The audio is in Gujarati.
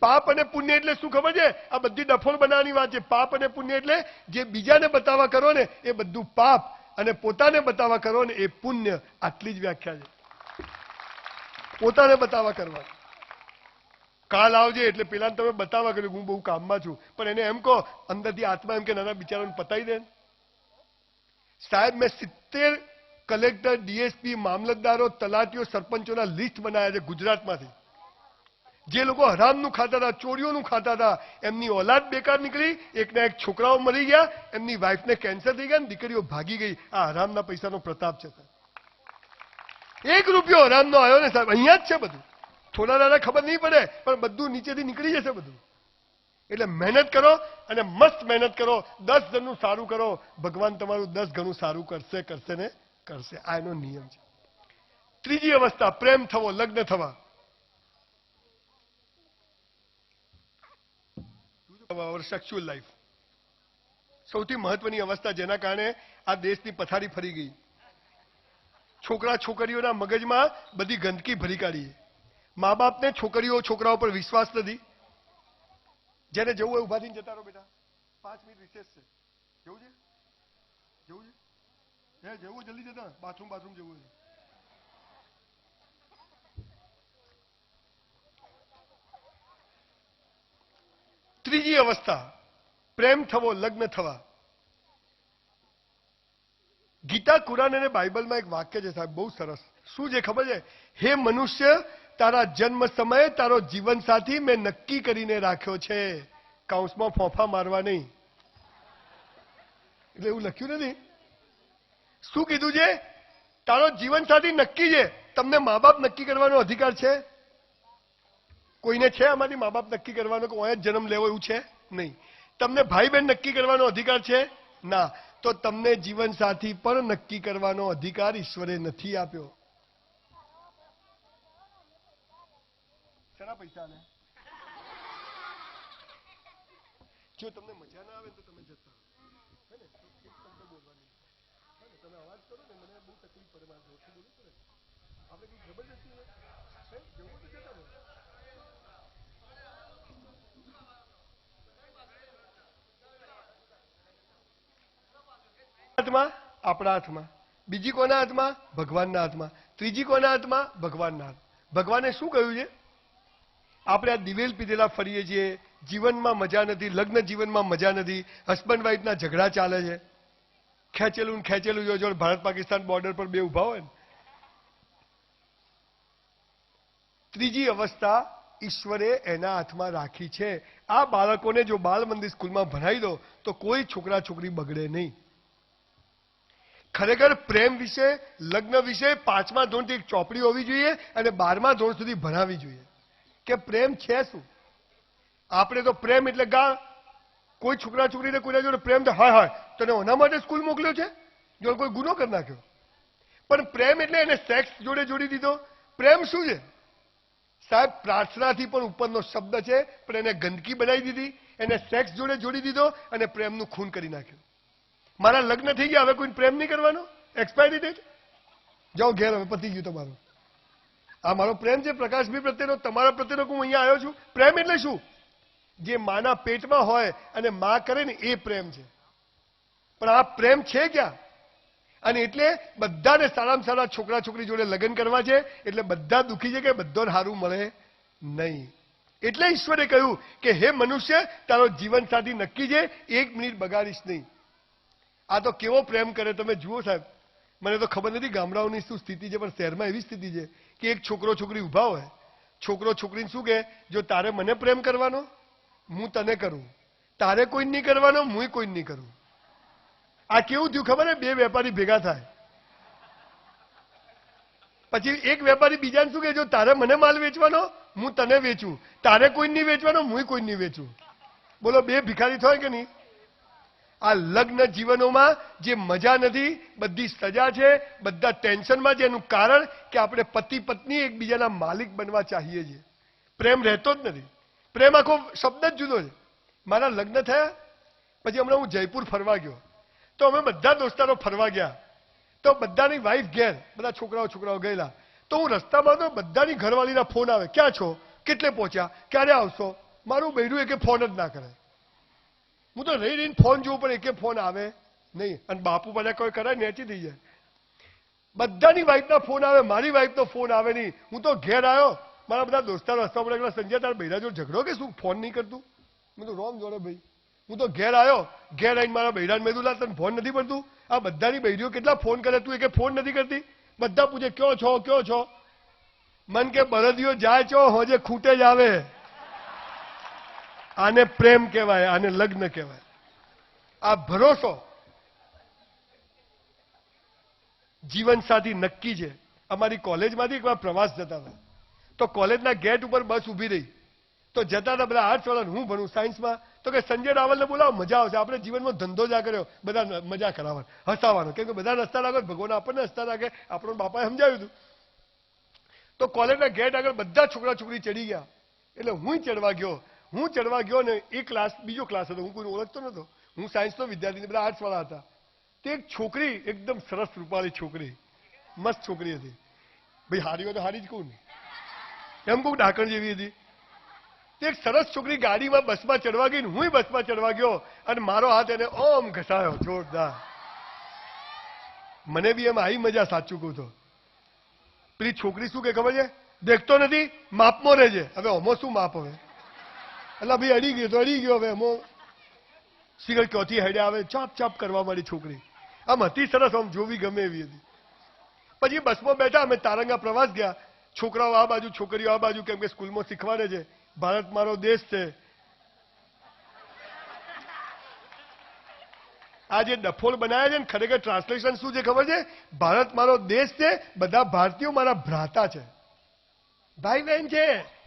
પાપ અને પુણ્ય એટલે શું ખબર છે? આ બધી ડફોળ બનાવવાની વાત છે. પાપ અને પુણ્ય એટલે જે બીજાને બતાવવા કરો ને, એ બધું પાપ અને પોતાને બતાવવા કરો ને, એ પુણ્ય. આટલી જ વ્યાખ્યા છે. પોતાને બતાવવા કરવા. કાલ આવજે એટલે પેલા તમે બતાવવા કર્યું. હું બહુ કામમાં છું. પણ એને એમ કહો, અંદરથી આત્મા એમ કે, નાના બિચારાને પતાવી દે સાહેબ, મેં સિત્તેર કલેક્ટર, ડીએસપી, મામલતદારો, તલાટીઓ, સરપંચોના લિસ્ટ બનાવ્યા છે ગુજરાતમાંથી. જે લોકો હરામનું ખાતા હતા ચોરીઓનું ખાતા હતા એમની ઓલાદ બેકાર નીકળી, એકના એક છોકરાઓ મરી ગયા, એમની વાઈફને કેન્સર થઈ ગયા દીકરીઓ ભાગી ગઈ. આ હરામના પૈસાનો પ્રતાપ છે એક રૂપિયો હરામનો આવ્યો ને સાહેબ, અહીંયા જ છે બધું. થોડા દાડા ખબર નહીં પડે, પણ બધું નીચેથી નીકળી જશે બધું. એટલે મહેનત કરો અને મસ્ત મહેનત કરો. દસ જણનું સારું કરો. ભગવાન તમારું દસ ગણું સારું કરશે કરશે ને કરશે. આ એનો નિયમ છે. ત્રીજી અવસ્થા, પ્રેમ થવો, લગ્ન થવા. અવર સેક્સ્યુઅલ લાઈફ સૌથી મહત્વની અવસ્થા જેના કારણે આ દેશની પથારી ફરી ગઈ. છોકરા છોકરીઓના મગજમાં બધી ગંદકી ભરી કાઢી. મા બાપને છોકરીઓ, છોકરાઓ પર વિશ્વાસ નથી. જેને જવું હોય ઊભા થઈને જતા રહો બેટા. પાંચ મિનિટ રિસેસ છે. જવું છે? જવું છે? હે, જવું, જલ્દી જતા. બાથરૂમ બાથરૂમ જવું છે ત્રીજી અવસ્થા. પ્રેમ થવો, લગ્ન થવા. ગીતા કુરાન અને બાઇબલમાં એક વાક્ય છે સાહેબ, બહુ સરસ. શું છે ખબર છે? હે મનુષ્ય, તારા જન્મ સમયે તારો જીવન સાથી મેં નક્કી કરીને રાખ્યો છે. કાઉન્સમાં ફોફા મારવા નહીં. એટલે એવું લખ્યું નથી? શું કીધું છે? તારો જીવન સાથી નક્કી છે. તમને મા બાપ નક્કી કરવાનો અધિકાર છે? કોઈને છે આમાંથી મા બાપ નક્કી કરવાનો કે જ જન્મ લેવો એવું છે? નહીં. તમને ભાઈ બહેન નક્કી કરવાનો અધિકાર છે? ના. તો તમને જીવન સાથી પણ નક્કી કરવાનો અધિકાર ઈશ્વરે નથી આપ્યો. પૈસા ને જો તમને મજા ના આવે તો તમે જતા? તમે અવાજ કરો ને, મને બહુ તકલીફ પડે મારે આપણે કઈ જબરજસ્તી? જવું તો જતા હાથમાં? આપણા હાથમાં. બીજી કોના હાથમાં? ભગવાનના હાથમાં. ત્રીજી કોના હાથમાં? ભગવાનના હાથ. ભગવાને શું કહ્યું છે? આપણે આ દિવેલ પીધેલા ફરીએ છીએ. જીવનમાં મજા નથી, લગ્ન જીવનમાં મજા નથી. હસબન્ડ વાઈફના ઝઘડા ચાલે છે. ખેંચેલું ને ખેંચેલું જો જો ભારત પાકિસ્તાન બોર્ડર પર બે ઊભા હોય ને. ત્રીજી અવસ્થા ઈશ્વરે એના હાથમાં રાખી છે. આ બાળકોને જો બાલ મંદિર સ્કૂલમાં ભણાવી દો, તો કોઈ છોકરા છોકરી બગડે નહીં. ખરેખર પ્રેમ વિશે, લગ્ન વિશે પાંચમા ધોરણથી એક ચોપડી હોવી જોઈએ અને બારમા ધોરણ સુધી ભણાવવી જોઈએ. કે પ્રેમ છે શું? આપણે તો પ્રેમ એટલે ગા, કોઈ છોકરા છોકરીને કોઈના જોડે પ્રેમ તો હા હા તને ઓના માટે સ્કૂલ મોકલ્યો છે? જો કોઈ ગુનો કરી નાખ્યો? પણ પ્રેમ એટલે એને સેક્સ જોડે જોડી દીધો. પ્રેમ શું છે? સાહેબ, પ્રાર્થનાથી પણ ઉપરનો શબ્દ છે, પણ એને ગંદકી બનાવી દીધી, એને સેક્સ જોડે જોડી દીધો અને પ્રેમનું ખૂન કરી નાખ્યું. મારા લગ્ન થઈ ગયા, હવે કોઈ પ્રેમ નહીં કરવાનો? એક્સપાયરી ડેટ જાઓ ઘેર, હવે પતી ગયું તમારું. આ મારો પ્રેમ છે પ્રકાશભાઈ પ્રત્યેનો, તમારા પ્રત્યેનો હું અહીંયા આવ્યો છું? પ્રેમ એટલે શું? જે માના પેટમાં હોય અને મા કરે ને એ પ્રેમ છે. પણ આ પ્રેમ છે ક્યાં? અને એટલે બધાને સારામાં સારા છોકરા છોકરી જોડે લગ્ન કરવા છે, એટલે બધા દુઃખી છે કે બધાને સારું મળે નહીં. એટલે ઈશ્વરે કહ્યું કે, હે મનુષ્ય, તારો જીવન સાથી નક્કી છે, એક મિનિટ બગાડીશ નહીં. આ તો કેવો પ્રેમ કરે તમે જુઓ સાહેબ. મને તો ખબર નથી ગામડાઓની શું સ્થિતિ છે, પણ શહેરમાં એવી સ્થિતિ છે કે એક છોકરો છોકરી ઊભા હોય. છોકરો છોકરીને શું કહે? જો તારે મને પ્રેમ કરવાનો, હું તને કરું. તારે કોઈ નહીં કરવાનો, હું કોઈ નહીં કરું. આ કેવું થયું ખબર બે વેપારી ભેગા થાય. પછી એક વેપારી બીજાને શું કહે? જો તારે મને માલ વેચવાનો, હું તને વેચું. તારે કોઈ નહીં વેચવાનો, હું કોઈ નહીં વેચું. બોલો, બે ભિખારી થાય કે નહીં? આ લગ્ન જીવનોમાં જે મજા નથી, બધી સજા છે, બધા ટેન્શનમાં છે. એનું કારણ કે આપણે પતિ પત્ની એકબીજાના માલિક બનવા ચાહીએ છીએ. પ્રેમ રહેતો જ નથી. પ્રેમ આખો શબ્દ જ જુદો છે. મારા લગ્ન થયા, પછી હમણાં હું જયપુર ફરવા ગયો. તો અમે બધા દોસ્તારો ફરવા ગયા. તો બધાની વાઈફ ઘેર, બધા છોકરાઓ છોકરાઓ ગયેલા. તો હું રસ્તામાં તો બધાની ઘરવાળીના ફોન આવે. ક્યાં છો? કેટલે પહોંચ્યા? ક્યારે આવશો? મારું બૈરું એકે ફોન જ ના કરે. હું તો રહી રહીને ફોન જોઉં, પણ એકે ફોન આવે? નહીં. અને બાપુ બધા કોઈ કરે નેચી થઈ જાય. બધાની વાઈફના ફોન આવે, મારી વાઈફનો ફોન આવે નહીં. હું તો ઘેર આવ્યો મારા બધા દોસ્તાર રસ્તા કે સંજય, તાર બૈરા જોડે ઝઘડો કે શું? ફોન નહીં કરતું? મેં તો રોમ જોડે ભાઈ. હું તો ઘેર આવ્યો ઘેર આવીને મારા બૈરાને મેં લા, તને ફોન નથી પડતું? આ બધાની બૈરીઓ કેટલા ફોન કરે? તું એકે ફોન નથી કરતી? બધા પૂછે, કયો છો? કયો છો? મન કે, બરદીઓ જાય છો હોજે ખૂટે જ આવે. આને પ્રેમ કહેવાય, આને લગ્ન કહેવાય. આ ભરોસો જીવનસાથી નક્કી છે. અમારી કોલેજમાંથી એકવાર પ્રવાસ જતા હતા. તો કોલેજના ગેટ ઉપર બસ ઊભી રહી. તો જતા હતા બધા આર્ટ્સ વાળા હું ભણું, સાયન્સમાં. તો કે સંજય રાવલને બોલાવો, મજા આવશે. આપણે જીવનમાં ધંધો જ કર્યો. બધા મજા કરાવવા હસાવાનો કેમ કે બધા રસ્તા લાગે ભગવાન આપણને હસતા લાગે આપણો બાપાએ સમજાવ્યું હતું. તો કોલેજના ગેટ આગળ બધા છોકરા છોકરી ચડી ગયા. એટલે હું ચડવા ગયો. હું ચડવા ગયો ને એ ક્લાસ બીજો ક્લાસ હતો, હું કોઈને ઓળખતો નતો હું સાયન્સનો વિદ્યાર્થી બધા આર્ટ્સ વાળા હતા. તે એક છોકરી, એકદમ સરસ રૂપાળી છોકરી. મસ્ત છોકરી હતી. ભાઈ, હારી હોય તો હારી જ કહું ને. એમ કહું ડાકણ જેવી હતી. તે એક સરસ છોકરી ગાડીમાં બસમાં ચડવા ગઈ ને હું બસમાં ચડવા ગયો અને મારો હાથ એને ઓમ ઘસાયો, જોરદાર. મને બી એમ આવી મજા સાચું કહું તો. પેલી છોકરી શું કે ખબર છે? દેખતો નથી, માપમાં રહેજે. હવે ઓમો શું માપ હવે? એટલે ભાઈ અડી ગયો તો અડી ગયો હવે એમો. સિગરેટ ક્યોથી હેડે આવે, ચાપ ચાપ કરવા મારી છોકરી. આમ હતી સરસ આમ જોવી ગમે એવી હતી. પછી બસમાં બેઠા, અમે તારંગા પ્રવાસ ગયા. છોકરાઓ આ બાજુ, છોકરીઓ આ બાજુ, કેમ કે સ્કૂલમાં શીખવાડે છે. ભારત મારો દેશ છે. આ જે ડફોલ બનાવ્યા છે ને, ખરેખર ટ્રાન્સલેશન શું છે ખબર છે? ભારત મારો દેશ છે, બધા ભારતીયો મારા ભ્રાતા છે. ભાઈ બહેન છે.